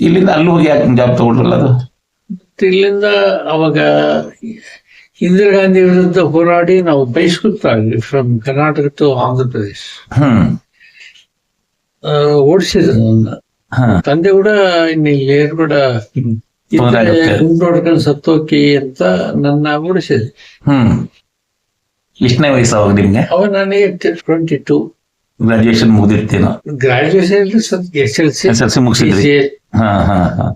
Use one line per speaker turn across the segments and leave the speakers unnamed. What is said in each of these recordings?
ಇಲ್ಲಿಂದ ಅಲ್ಲಿ ಹೋಗಿ ಯಾಕೆ ಜಾಬ್ ತಗೊಂಡ್ರಲ್ಲ ಅದು?
ಇಲ್ಲಿಂದ ಅವಾಗ ಇಂದಿರಾ ಗಾಂಧಿ ವಿರುದ್ಧ ಹೋರಾಡಿ ನಾವು ಬಹಿಷ್ಕೃತಾಗಿ ಫ್ರಮ್ ಕರ್ನಾಟಕ ಟು ಆಂಧ್ರ ಪ್ರದೇಶ್ ಓಡಿಸಿದ್ರು. ನನ್ನ ತಂದೆ ಕೂಡ ಇನ್ನು ಇಲ್ಲಿ ಕೂಡ. ನೋಡ್ಕೊಂಡು ಸತ್ತೋಕಿ ಅಂತ ನನ್ನ ಓಡಿಸಿದ್ರು.
ಹ್ಮ್. ಎಷ್ಟನೇ ವಯಸ್ಸು ಅವಾಗ ನಿಮ್ಗೆ?
ಅವಾಗ ನನಗೆ twenty two
graduation ಮುಗಿದಿರ್ತೇನೋ?
Graduation S L C
S L C ಮುಗಿಸಿದ್ರಿ ಹಾ ಹಾ ಹಾ.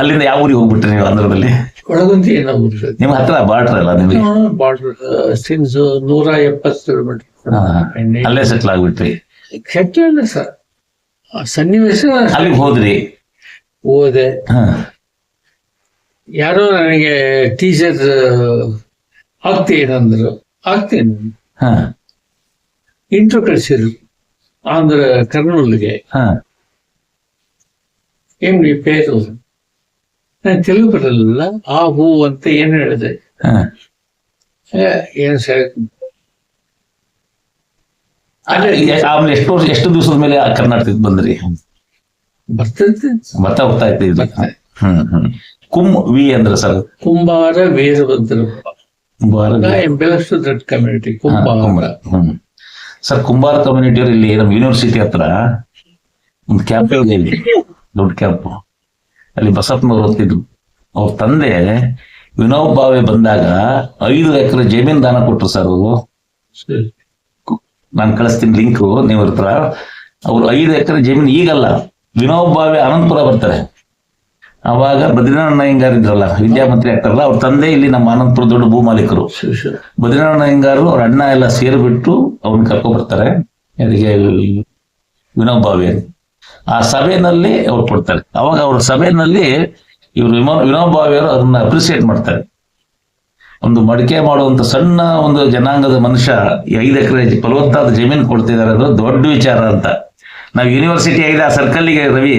ಅಲ್ಲಿಂದ ಯಾವ ಊರಿಗೆ ಹೋಗ್ಬಿಟ್ರಿ ನೀವು ಆಂಧ್ರದಲ್ಲಿ?
ಒಳಗುಂದಿ ನಿಮ್ಮ
ನಿಮ್ ಹತ್ರ ಬಾರ್ಡರ್ ಅಲ್ಲ ನಿಮಗೆ?
ಬಾರ್ಡರ್ ಸಿನ್ಸ್ ನೂರ ಎಪ್ಪತ್ತು ಕಿಲೋಮೀಟರ್.
ಅಲ್ಲೇ ಸೆಟ್ಲ್ ಆಗ್ಬಿಟ್ರಿ?
ಕೆಟ್ಟಿಲ್ಲ ಸರ್ ಸನ್ನಿವೇಶ
ಅಲ್ಲಿಗೆ ಹೋದ್ರಿ? ಹೋದೆ.
ಯಾರೋ ನನಗೆ ಟೀಚರ್ ಆಗ್ತೀನಿ.
ಹಾ.
ಇಂಟ್ರೋ ಕಳಿಸಿದ್ರು ಆಂಧ್ರ ಕರ್ನೂಲ್ಗೆ. ಈ ಪೇರು ನಾನು ತೆಲುಗು ಬರಲಿಲ್ಲ ಆ ಹೂ ಅಂತ ಏನು ಹೇಳಿದೆ?
ಹಾ.
ಏನ್ ಸರ್?
ಆಮೇಲೆ ಎಷ್ಟು ವರ್ಷ ಎಷ್ಟು ದಿವಸದ ಮೇಲೆ ಆ ಕರ್ನಾಟಕಕ್ಕೆ ಬಂದ್ರಿ?
ಬರ್ತೈತೆ.
ಬರ್ತಾ ಹೋಗ್ತಾ
ಇತ್ತು
ಹ್ಮ್ ಹ್ಮ್. ಕುಂ ವಿ ಅಂದ್ರೆ ಸರ್?
ಕುಂಬಾರ ವೀರಭದ್ರಪ್ಪ
ಕುಂಬಾರ
ಬೆಲಸ್ ದಟ್ ಕಮ್ಯುನಿಟಿ
ಕುಂಬಾರ. ಹ್ಮ್. ಸರ್ ಕುಂಬಾರ ಕಮ್ಯುನಿಟಿ ಅವ್ರು ಇಲ್ಲಿ ನಮ್ಮ ಯೂನಿವರ್ಸಿಟಿ ಹತ್ರ ಒಂದು ಕ್ಯಾಂಪ್ ಇದೆ ಇಲ್ಲಿ ದೊಡ್ಡ ಕ್ಯಾಂಪ್ ಅಲ್ಲಿ ಬಸಪ್ಪನವ್ರು ಓದ್ತಿದ್ರು. ಅವ್ರ ತಂದೆ ವಿನೋಬ್ ಭಾವೆ ಬಂದಾಗ ಐದು ಎಕರೆ ಜಮೀನ್ ದಾನ ಕೊಟ್ರು ಸರ್ ಅವರು. ನಾನು ಕಳಿಸ್ತೀನಿ ಲಿಂಕ್ ನೀವು ಹತ್ರ ಅವ್ರು ಐದು ಎಕರೆ ಜಮೀನು ಈಗಲ್ಲ. ವಿನೋಬ್ ಭಾವೆ ಅನಂತಪುರ ಬರ್ತಾರೆ. ಅವಾಗ ಬದ್ರಿನಾರಾಯಣ ಅಯ್ಯಂಗಾರ್ ಇದ್ರಲ್ಲ ವಿದ್ಯಾಮಂತ್ರಿ ಆಗ್ತಾರಲ್ಲ ಅವ್ರ ತಂದೆ ಇಲ್ಲಿ ನಮ್ಮ ಆನಂದ್ಪುರ ದೊಡ್ಡ ಭೂ ಮಾಲೀಕರು. ಬದ್ರಿನಾರಾಯಣ ಅಯ್ಯಂಗಾರು ಅವ್ರ ಅಣ್ಣ ಎಲ್ಲ ಸೇರಿಬಿಟ್ಟು ಅವ್ರನ್ನ ಕರ್ಕೊ ಬರ್ತಾರೆ ಯಾರಿಗೆ? ವಿನೋಬ್ ಭಾವೆ ಆ ಸಭೆಯಲ್ಲಿ ಅವ್ರು ಕೊಡ್ತಾರೆ. ಅವಾಗ ಅವ್ರ ಸಭೆಯಲ್ಲಿ ಇವರು ವಿನೋಬ್ ಭಾವೆಯವರು ಅದನ್ನ ಅಪ್ರಿಸಿಯೇಟ್ ಮಾಡ್ತಾರೆ. ಒಂದು ಮಡಿಕೆ ಮಾಡುವಂತ ಸಣ್ಣ ಒಂದು ಜನಾಂಗದ ಮನುಷ್ಯ ಐದು ಎಕರೆ ಫಲವತ್ತಾದ ಜಮೀನು ಕೊಡ್ತಿದ್ದಾರೆ ಅಂದ್ರೆ ದೊಡ್ಡ ವಿಚಾರ ಅಂತ. ನಾವು ಯೂನಿವರ್ಸಿಟಿ ಆಗಿದೆ ಆ ಸರ್ಕಲ್ಗೆ ರವಿ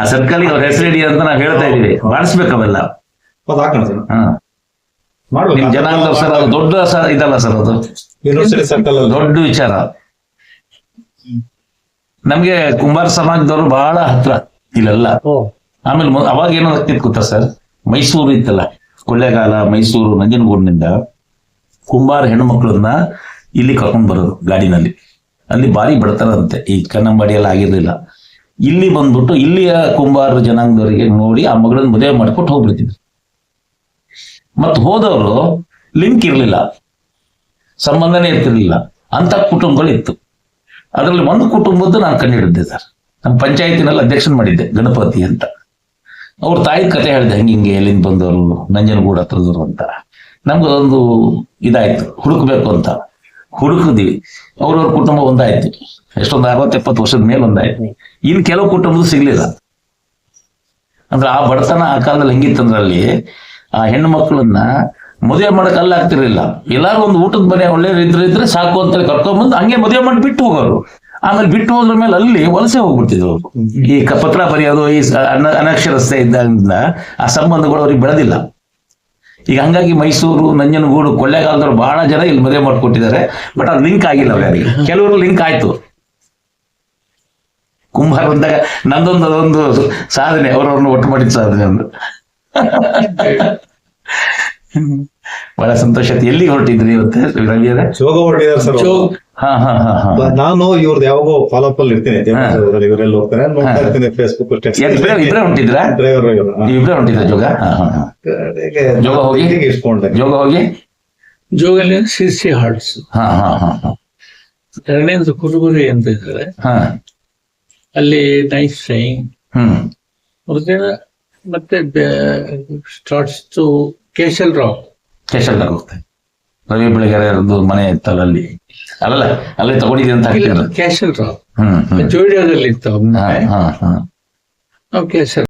ಆ ಸರ್ಕಲ್ಗೆ ಅವ್ರ ಹೆಸರಿಡಿ ಅಂತ ನಾವು ಹೇಳ್ತಾ ಇದೀವಿ ಮಾಡಿಸ್ಬೇಕು ಅವೆಲ್ಲ. ನಿಮ್ ಜನಾಂಗ ಸರ್ ಅದು ದೊಡ್ಡ ಇದಲ್ಲ ಸರ್ ಅದು.
ಯೂನಿವರ್ಸಿಟಿ ಸರ್ಕಲ್
ದೊಡ್ಡ ವಿಚಾರ. ನಮ್ಗೆ ಕುಂಬಾರ ಸಮಾಜದವರು ಬಹಳ ಹತ್ರ ಇಲ್ಲೆಲ್ಲ. ಆಮೇಲೆ ಅವಾಗ ಏನೋ ಆಗ್ತಿತ್ತು ಗೊತ್ತಾ ಸರ್? ಮೈಸೂರು ಇತ್ತಲ್ಲ ಕೊಳ್ಳೇಗಾಲ ಮೈಸೂರು ನಂಜನಗೂಡಿನಿಂದ ಕುಂಬಾರ ಹೆಣ್ಮಕ್ಳನ್ನ ಇಲ್ಲಿ ಕರ್ಕೊಂಡ್ ಬರೋದು ಗಾಡಿನಲ್ಲಿ. ಅಲ್ಲಿ ಭಾರಿ ಬಡತನಂತೆ ಈ ಕನ್ನಂಬಾಡಿಯಲ್ಲಿ ಆಗಿರಲಿಲ್ಲ. ಇಲ್ಲಿ ಬಂದ್ಬಿಟ್ಟು ಇಲ್ಲಿಯ ಕುಂಬಾರ ಜನಾಂಗದವರಿಗೆ ನೋಡಿ ಆ ಮಗಳನ್ನ ಮದುವೆ ಮಾಡ್ಕೊಟ್ಟು ಹೋಗ್ಬಿಡ್ತಿದ್ರು. ಮತ್ ಹೋದವರು ಲಿಂಕ್ ಇರಲಿಲ್ಲ. ಸಂಬಂಧನೇ ಇರ್ತಿರ್ಲಿಲ್ಲ. ಅಂತ ಕುಟುಂಬಗಳು ಇತ್ತು ಅದರಲ್ಲಿ ಒಂದು ಕುಟುಂಬದ್ದು ನಾನು ಕಂಡುಹಿಡಿದ್ದೆ ಸರ್. ನಮ್ಮ ಪಂಚಾಯತಿನಲ್ಲಿ ಅಧ್ಯಕ್ಷನ್ ಮಾಡಿದ್ದೆ, ಗಣಪತಿ ಅಂತ. ಅವ್ರ ತಾಯಿ ಕತೆ ಹೇಳಿದೆ, ಹಂಗೆ ಹಿಂಗೆ ಎಲ್ಲಿಂದ ಬಂದವರು? ನಂಜನಗೂಡ ಹತ್ರದವರು ಅಂತ. ನಮ್ಗೆ ಅದೊಂದು ಇದಾಯ್ತು, ಹುಡುಕ್ಬೇಕು ಅಂತ. ಹುಡುಕಿದ್ವಿ ಅವ್ರವ್ರ ಕುಟುಂಬ ಒಂದಾಯ್ತು. ಎಷ್ಟೊಂದು ಅರವತ್ತು, ಎಪ್ಪತ್ತು ವರ್ಷದ ಮೇಲೆ ಒಂದಾಯ್ತು. ಇನ್ನು ಕೆಲವು ಕುಟುಂಬದ ಸಿಗ್ಲಿಲ್ಲ. ಅಂದ್ರೆ ಆ ಬಡತನ ಆ ಕಾಲದಲ್ಲಿ ಹೆಂಗಿತ್ತಂದ್ರೆ ಅಲ್ಲಿ, ಆ ಹೆಣ್ಣು ಮಕ್ಕಳನ್ನ ಮದುವೆ ಮಾಡಕ್ ಅಲ್ಲಿ ಆಗ್ತಿರ್ಲಿಲ್ಲ. ಎಲ್ಲಾರು ಒಂದು ಊಟದ ಮನೆ ಒಳ್ಳೆ ಇದ್ರೆ ಇದ್ರೆ ಸಾಕು ಅಂತ ಕರ್ಕೊಂಡ್ಬಂದು ಹಂಗೆ ಮದುವೆ ಮಾಡಿ ಬಿಟ್ಟು ಹೋಗೋರು. ಆಮೇಲೆ ಬಿಟ್ಟು ಹೋದ್ರ ಮೇಲೆ ಅಲ್ಲಿ ವಲಸೆ ಹೋಗ್ಬಿಡ್ತಿದ್ರು ಅವರು. ಈ ಪತ್ರ ಬರೆಯೋದು, ಈ ಅನಕ್ಷರಸ್ಥೆ ಇದ್ದಾಗ ಆ ಸಂಬಂಧಗಳು ಅವ್ರಿಗೆ ಬೆಳೆದಿಲ್ಲ. ಈಗ ಹಂಗಾಗಿ ಮೈಸೂರು, ನಂಜನಗೂಡು, ಕೊಳ್ಳೇಗಾಲದವ್ರು ಬಹಳ ಜನ ಇಲ್ಲಿ ಮದುವೆ ಮಾಡಿಕೊಟ್ಟಿದ್ದಾರೆ. ಬಟ್ ಅದು ಲಿಂಕ್ ಆಗಿಲ್ಲ ಅವ್ರಿಗೆ. ಕೆಲವರು ಲಿಂಕ್ ಆಯ್ತು. ಕುಂಬಾರ ಬಂದಾಗ ನಂದೊಂದು ಅದೊಂದು ಸಾಧನೆ, ಅವರವ್ರನ್ನ ಒಟ್ಟು ಮಾಡಿದ ಸಾಧನೆ ಒಂದು. ಬಹಳ ಸಂತೋಷ ಆಯ್ತು. ಎಲ್ಲಿಗೆ ಹೊರಟಿದ್ರಿ ಇವತ್ತು ರವಿಯರೇ
ಜೋಗ ಹೊರಟಿದ್ದಾರೆ ಸರ್.
ಹಾ ಹಾ ಹಾ ಹಾ.
ನಾನು ಇವ್ರದ್ದು ಯಾವಾಗೋ ಫಾಲೋ ಅಪ್ ಅಲ್ಲಿ ಇರ್ತೀನಿ. ಇವರೆಲ್ಲ ಹೋಗ್ತಾರೆ. ನೋಡ್ತಾ ಇರ್ತೀನಿ ಫೇಸ್ಬುಕ್
ಇಬ್ರೇ ಹೊಂಟಿದ್ರಾ?
ಡ್ರೈವರ್
ಇಬ್ರೇ ಹೊಂಟಿದ್ರ ಜೋಗ? ಹಾ ಹಾ ಹಾ. ಜೋಗ ಹೋಗಿ?
ಇಸ್ಕೊಂಡೆ.
ಜೋಗ ಹೋಗಿ?
ಜೋಗಲ್ಲಿ ಸಿ ಹಾರ್ಟ್ಸ್
ಹಾ ಹಾ ಹಾ ಹಾ.
ಎರಡನೇದು ಕುರುಗುರಿ ಅಂತ ಇದ್ದಾರೆ.
ಹಾ.
ಅಲ್ಲಿ ನೈಸ್ ಸ್ಟೇಯಿಂಗ್
ಹ್ಮ್.
ಮತ್ತೆ ಮತ್ತೆ ಸ್ಟಾರ್ಟ್ಸ್ ಟು ಕೇಶಲ್ ರಾವ್
ಕೇಶಲ್ದಾಗ ಹೋಗ್ತೇನೆ ರವಿ ಬೆಳಗೆರೆ ಮನೆ ಇತ್ತಲ್ಲ ಅಲ್ಲಿ ಅಲ್ಲಲ್ಲ ಅಲ್ಲೇ ತಗೊಂಡಿದ್ದೆ ಅಂತ
ಹ್ಮ್ ರಾವ್
ಹ್ಮ್
ಜೋಡಿಯಾದಲ್ಲಿ ಇತ್ತು
ಹಾ ಹಾ ಹಾ.
ನಾವು ಕೇಶಲ್